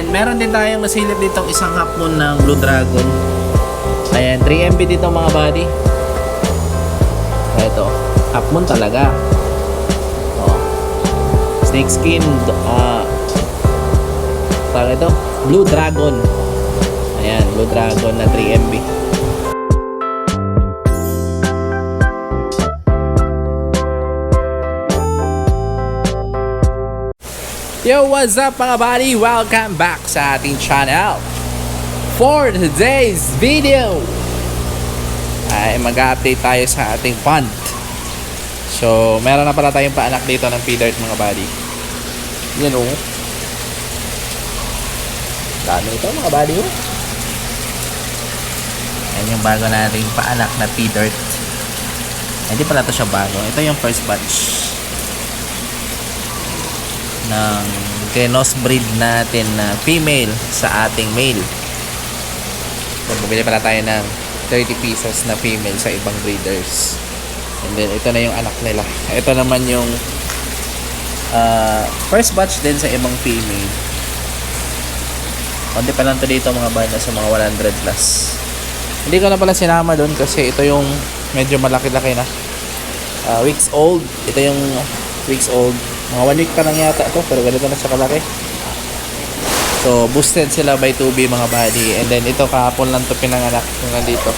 then, meron din tayong nasilip ditong isang hapon ng Blue Dragon. Ayan, 3 MB dito mga buddy. Ito, half moon talaga. Oh. Snake skin, ah, tawag ito, Blue Dragon. Ayan, Blue Dragon na 3 Yo, what's up mga buddy? Welcome back sa ating channel. For today's video, ay mag-update tayo sa ating pond. So, meron na pala tayong paanak dito ng feeder mga buddy. Yan o. Dami ito mga buddy o. Yan yung bago nating paanak na feeder. Hindi pala ito siya bago. Ito yung first batch ng genos breed natin na female sa ating male. So, bumili pala tayo ng 30 pieces na female sa ibang breeders. And then, ito na yung anak nila. Ito naman yung uh, first batch din sa ibang female. Konti pa lang to dito mga banda sa mga 100 plus. Hindi ko na pala sinama doon kasi ito yung medyo malaki-laki na. Uh, weeks old. Ito yung weeks old. Mga 1 week pa lang yata ito pero ganito na siya kalaki. So, boosted sila by 2B mga buddy. And then, ito kahapon lang to pinanganak yung nandito.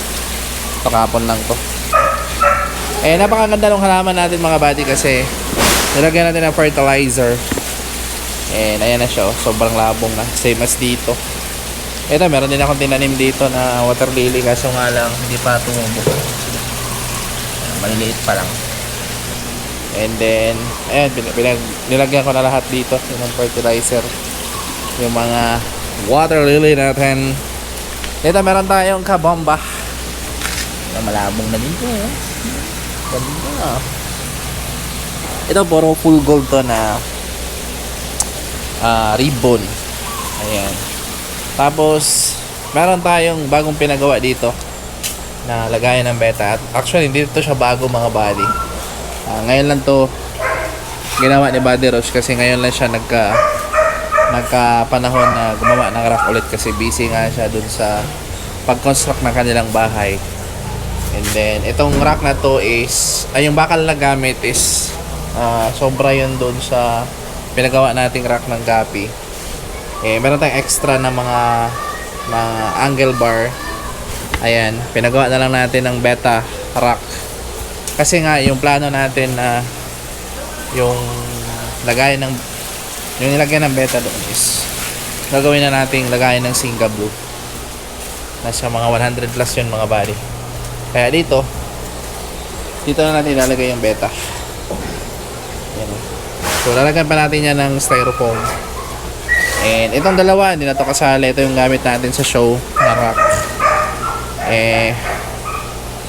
Ito kahapon lang to. Eh, napakaganda ng halaman natin mga buddy kasi nilagyan natin ng fertilizer. And ayan na siya. oh. Sobrang labong na. Same as dito. Ito, meron din akong tinanim dito na water lily kaso nga lang hindi pa tumubo. Maliliit pa lang. And then, ayan, pinag, nilagyan ko na lahat dito yung fertilizer. Yung mga water lily natin. Dito meron tayong kabomba. Malabong na din to. Eh. Ganda. Ito puro full gold to na ah, ribbon. Ayan. Tapos, meron tayong bagong pinagawa dito na lagayan ng beta. At actually, hindi to siya bago mga body. Ah, ngayon lang to ginawa ni Buddy Roche kasi ngayon lang siya nagka nagka panahon na gumawa ng rack ulit kasi busy nga siya dun sa pag-construct ng kanilang bahay. And then, itong rack na to is, ay yung bakal na gamit is ah, sobra yun dun sa pinagawa nating rack ng gapi. Eh, meron tayong extra na mga mga angle bar. Ayan, pinagawa na lang natin ng beta rack kasi nga yung plano natin na yung lagay ng yung nilagyan ng beta doon is gagawin na nating lagayan ng Singa Blue. Nasa mga 100 plus yun mga body kaya dito dito na natin ilalagay yung beta. Yan so lalagyan pa natin yan ng styrofoam. And itong dalawa hindi na to kasali. Ito yung gamit natin sa show na rack eh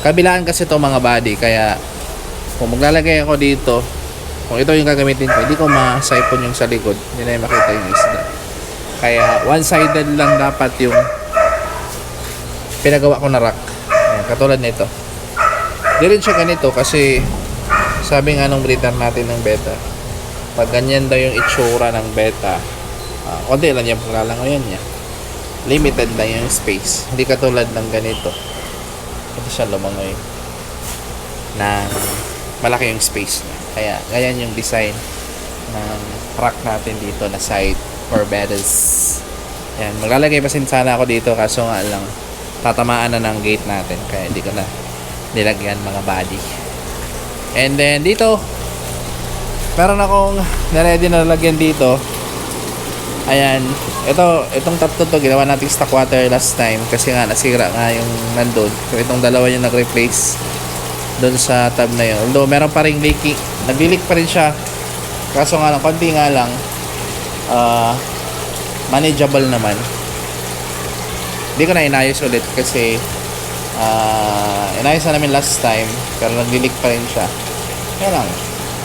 kabilaan kasi to mga body kaya kung maglalagay ako dito kung ito yung gagamitin ko hindi ko ma-siphon yung sa likod hindi na yung makita yung isda. Kaya one sided lang dapat yung pinagawa ko na rack. Ayan, katulad nito. Di rin siya ganito kasi sabi nga nung breeder natin ng beta pag ganyan daw yung itsura ng beta uh, konti lang yung paglalangoyan niya. Limited lang yung space. Hindi katulad ng ganito. ito siya lumangoy ng malaki yung space niya. Kaya, ganyan yung design ng rack natin dito na side for bedders. Yan, maglalagay pa sin sana ako dito kaso nga lang tatamaan na ng gate natin kaya hindi ko na nilagyan mga body. And then dito meron akong na-ready na lagyan dito. Ayan, ito itong tatlo to ginawa natin stock water last time kasi nga nasira nga yung nandun. So itong dalawa yung nag-replace doon sa tab na yun. Although meron pa rin leaking, nag-leak pa rin siya. Kaso nga lang, konti nga lang, ah, manageable naman. Hindi ko na inayos ulit kasi ah, inayos na namin last time pero nag-leak pa rin siya. Kaya lang,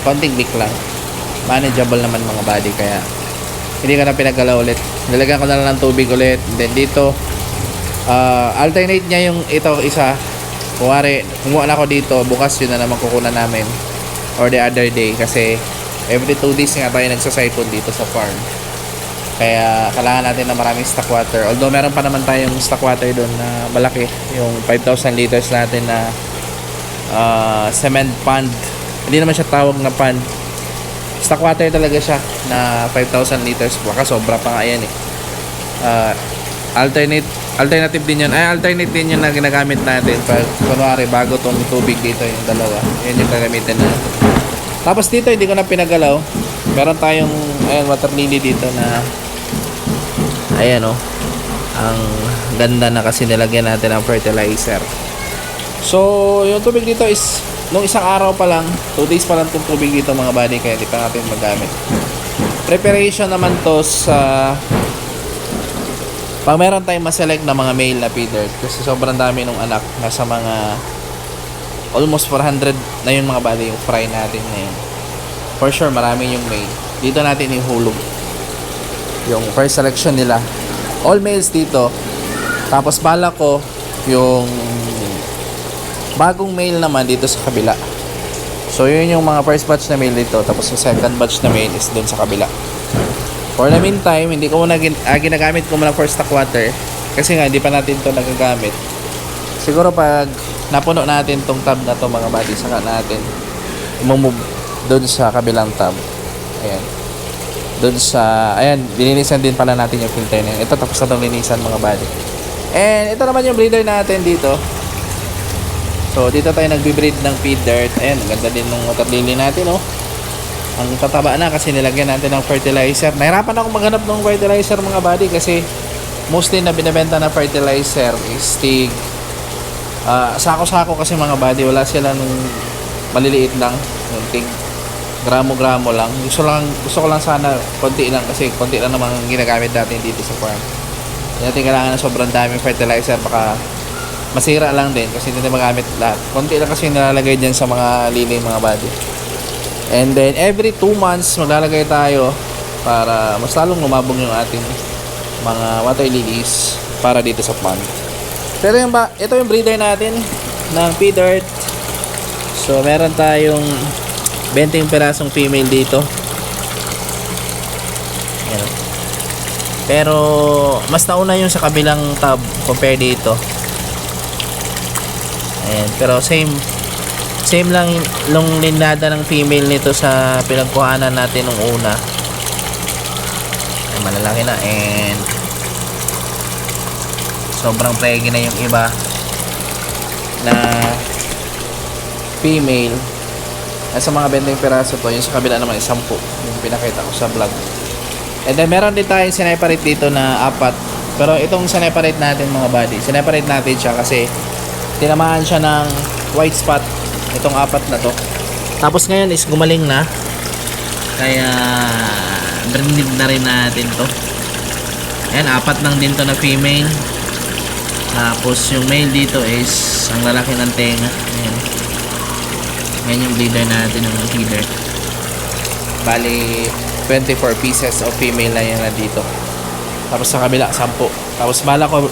konting leak lang. Manageable naman mga body kaya hindi ko na pinagalaw ulit. Nilagyan ko na lang ng tubig ulit. Then dito, ah, alternate niya yung ito isa Kuwari, kumuha na ako dito, bukas yun na naman kukunan namin. Or the other day, kasi every 2 days nga tayo nagsasipon dito sa farm. Kaya kailangan natin ng maraming stock water. Although meron pa naman tayong stock water doon na malaki. Yung 5,000 liters natin na ah, cement pond. Hindi naman siya tawag na pond. Stock water talaga siya na 5,000 liters. Baka sobra pa nga yan eh. Ah, alternate alternative din yun. Ay, alternate din yun na ginagamit natin pag kunwari bago tong tubig dito yung dalawa. Yan yung gagamitin natin. Tapos dito hindi ko na pinagalaw. Meron tayong ayan, water lily dito na ayan oh. Ang ganda na kasi nilagyan natin ng fertilizer. So, yung tubig dito is nung isang araw pa lang, 2 days pa lang itong tubig dito mga buddy kaya di pa natin magamit. Preparation naman to sa pag meron tayong ma-select na mga male na feeder. Kasi sobrang dami ng anak nasa mga almost 400 na yung mga bali yung fry natin ngayon. For sure marami yung male. Dito natin ihulog yung first selection nila. All males dito. Tapos bala ko yung bagong male naman dito sa kabila so yun yung mga first batch na male dito tapos yung second batch na male is dun sa kabila For the meantime, hindi ko muna gin, ah, ginagamit ko muna for stock water. Kasi nga, hindi pa natin to nagagamit. Siguro pag napuno natin tong tab na to mga buddy, saka natin mumove doon sa kabilang tab. Ayan. Doon sa, ayan, lininisan din pala natin yung filter na yun. Ito, tapos na itong linisan mga buddy. And ito naman yung breeder natin dito. So, dito tayo nagbe-breed ng feed dirt. Ayan, ganda din ng water lily natin, oh. Ang tataba na kasi nilagyan natin ng fertilizer. Nahirapan ako maghanap ng fertilizer mga buddy kasi mostly na binebenta na fertilizer is tig ah, sako-sako kasi mga buddy. Wala sila nung maliliit lang. Yung tig gramo-gramo lang. Gusto lang gusto ko lang sana konti lang kasi konti lang naman ginagamit natin dito sa farm. Hindi natin kailangan ng sobrang daming fertilizer. Baka masira lang din kasi hindi magamit lahat konti lang kasi nilalagay dyan sa mga lili mga buddy And then every 2 months maglalagay tayo para mas lalong lumabong yung ating mga water lilies para dito sa pond. Pero yung ba, ito yung breeder natin ng pea dirt. So meron tayong 20 perasong female dito. Pero mas nauna yung sa kabilang tab compare dito. Ayan, pero same same lang yung linada ng female nito sa pinagkuhanan natin nung una. Ay malalaki na. And sobrang pregi na yung iba na female. Nasa mga 20 piraso to yung sa kabila naman is 10 yung pinakita ko sa vlog. And then meron din tayong sineparate dito na apat. Pero itong sineparate natin mga buddy sineparate natin siya kasi tinamaan siya ng white spot itong apat na to. Tapos ngayon is gumaling na. Kaya branded na rin natin to. Ayan apat lang din to na female. Tapos yung male dito is ang lalaki ng tenga. Ayan. Ayan yung breeder natin ng feeder bali 24 pieces of female na yan na dito. Tapos sa kabila 10 tapos bala ko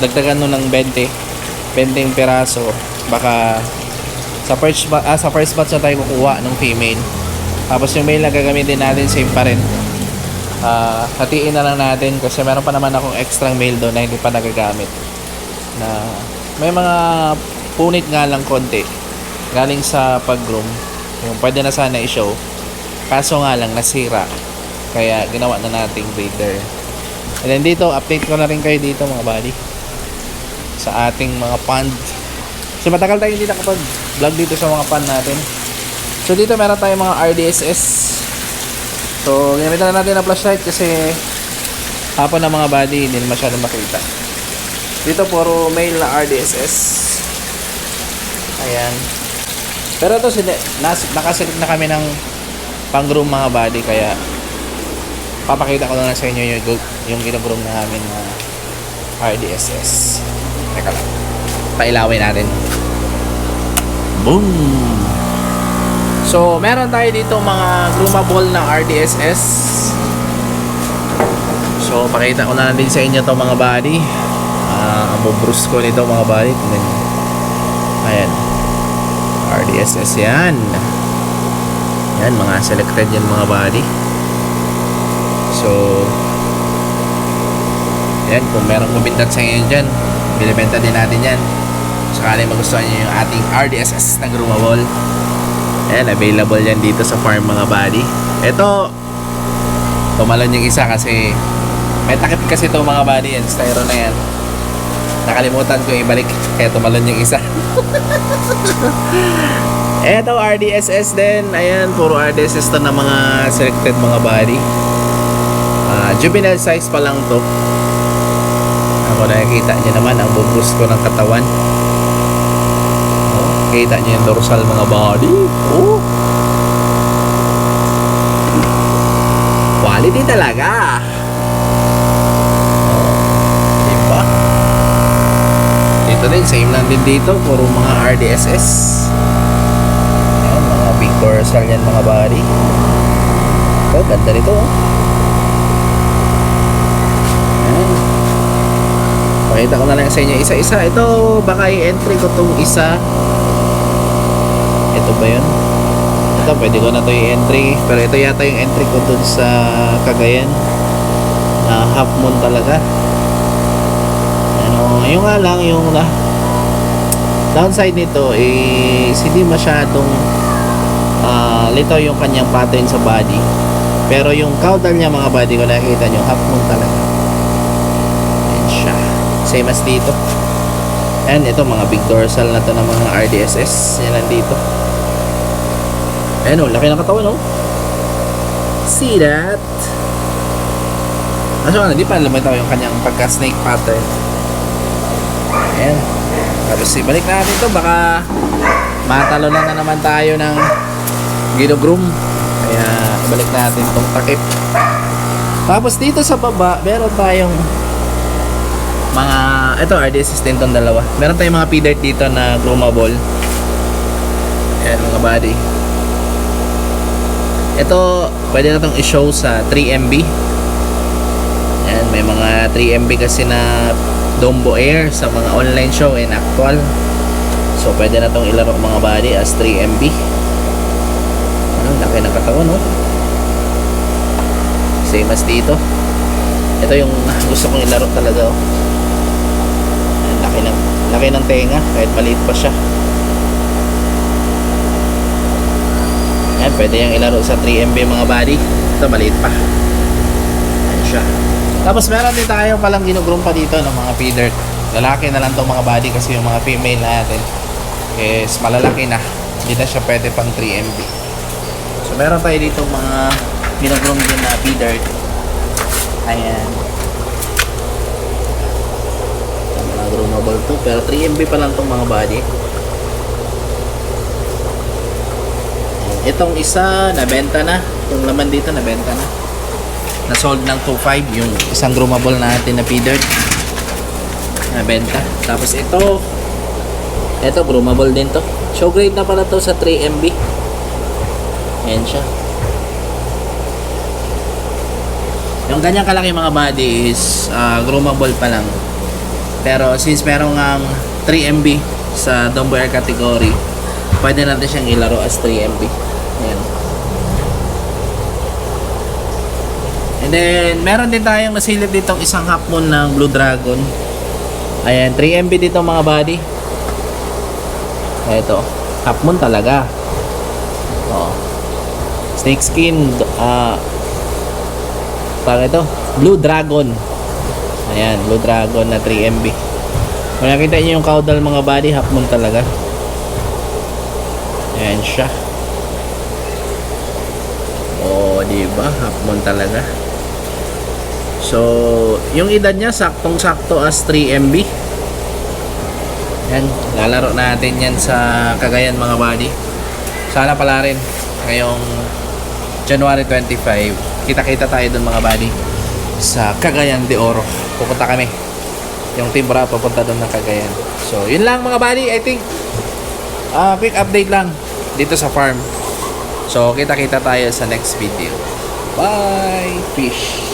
dagdagan nun ng 20 20 peraso baka sa first ah, sa first batch na tayo kukuha ng female. Tapos yung male na gagamitin natin same pa rin. Ah, hatiin na lang natin kasi meron pa naman akong extra male doon na hindi pa nagagamit. Na may mga punit nga lang konti galing sa pag-groom. Yung pwede na sana i-show. Kaso nga lang nasira. Kaya ginawa na nating breeder. And then dito update ko na rin kayo dito mga buddy sa ating mga pond So matagal tayo hindi nakapag vlog dito sa mga pan natin. So dito meron tayong mga RDSS. So gamitan na natin ang flashlight kasi hapon na mga body hindi na masyadong makita. Dito puro male na RDSS. Ayan. Pero ito nakaselect na kami ng pang-groom mga body kaya papakita ko lang sa inyo yung, yung ginagroom namin na RDSS. Teka lang pailawin natin. Boom! So, meron tayo dito mga groomable na RDSS. So, pakita ko na lang din sa inyo to mga body. Ah, ang bubrus ko nito mga body. Tingnan nyo. Ayan. RDSS yan. Yan, mga selected yan mga body. So, Yan, kung merong kumintat sa inyo dyan, binibenta din natin yan. Sakali magustuhan nyo yung ating RDSS na grumabol. Ayan, available yan dito sa farm mga buddy. Ito, tumalon yung isa kasi may takip kasi ito mga buddy yan. Styro na yan. Nakalimutan ko ibalik kaya tumalon yung isa. Eto RDSS din. Ayan, puro RDSS to ng mga selected mga body. Ah, juvenile size pa lang to. Ako nakikita niyo naman ang bubus ko ng katawan. Oh, kita niyo yung dorsal mga body. Oh. Quality talaga. Oh, diba? Dito din, same lang din dito. Puro mga RDSS. Ayan, mga big dorsal yan mga body. Oh, ganda nito oh. Ayan. Pakita ko na lang sa inyo isa-isa. Ito, baka i-entry ko tong isa. Ito ba yun? Ito, pwede ko na to i-entry. Pero ito yata yung entry ko dun sa Cagayan. Na half moon talaga. Ano, yung nga lang, yung na, downside nito is hindi masyadong ah lito yung kanyang pattern sa body pero yung caudal niya mga body ko nakikita nyo half moon talaga same as dito. And ito mga big dorsal na to ng mga RDSS yan nandito. Ayan o laki ng katawan o see that? Kaso ano, di pa alam ito yung kanyang pagka snake pattern. Ayan. Tapos ibalik natin to. Baka matalo na na naman tayo ng ginugroom. Kaya ibalik natin tong takip. Tapos dito sa baba, meron tayong mga ito RD assistant tong dalawa. Meron tayong mga feeder dito na groomable. Ayan mga body. Ito, pwede na itong i-show sa 3MB. Ayan, may mga 3MB kasi na Dombo Air sa mga online show and actual. So, pwede na itong ilaro mga body as 3MB. Ano, laki ng katawan, no? Same as dito. Ito yung gusto kong ilaro talaga, oh. Laki ng, laki ng tenga, kahit maliit pa siya. Ayan, pwede yung ilaro sa 3MB mga body. Ito, maliit pa. Ayan siya. Tapos meron din tayo palang ginugroom pa dito ng mga feeder. Lalaki na lang tong mga body kasi yung mga female natin is malalaki na. Hindi na siya pwede pang 3MB. So meron tayo dito mga ginugroom din na feeder. Ayan. Ito, mga groomable to. Pero 3MB pa lang tong mga body. Itong isa, nabenta na. Yung laman dito, nabenta na. Na-sold ng 2.5 yung isang groomable natin na feeder. Nabenta. Tapos ito, ito, groomable din to. Show grade na pala to sa 3MB. Ayan siya. Yung ganyang kalaki mga body is ah, groomable pa lang. Pero since merong ang 3MB sa Dombo Air category, pwede natin siyang ilaro as 3MB. Ayan. And then, meron din tayong nasilip ditong isang half moon ng Blue Dragon. Ayan, 3MB dito mga body. Ito, half moon talaga. Oh. Snake skin, ah, uh, ito, Blue Dragon. Ayan, Blue Dragon na 3MB. Kung nakita niyo yung caudal mga body, half moon talaga. Ayan siya. Oh, di ba? Half moon talaga. So, yung edad niya saktong-sakto as 3MB. Yan, lalaro natin yan sa Cagayan mga buddy. Sana pala rin ngayong January 25, kita-kita tayo dun mga buddy sa Cagayan de Oro. Pupunta kami. Yung team Bra pupunta doon ng Cagayan. So, yun lang mga buddy. I think ah quick update lang dito sa farm. So, kita-kita tayo sa next video. Bye!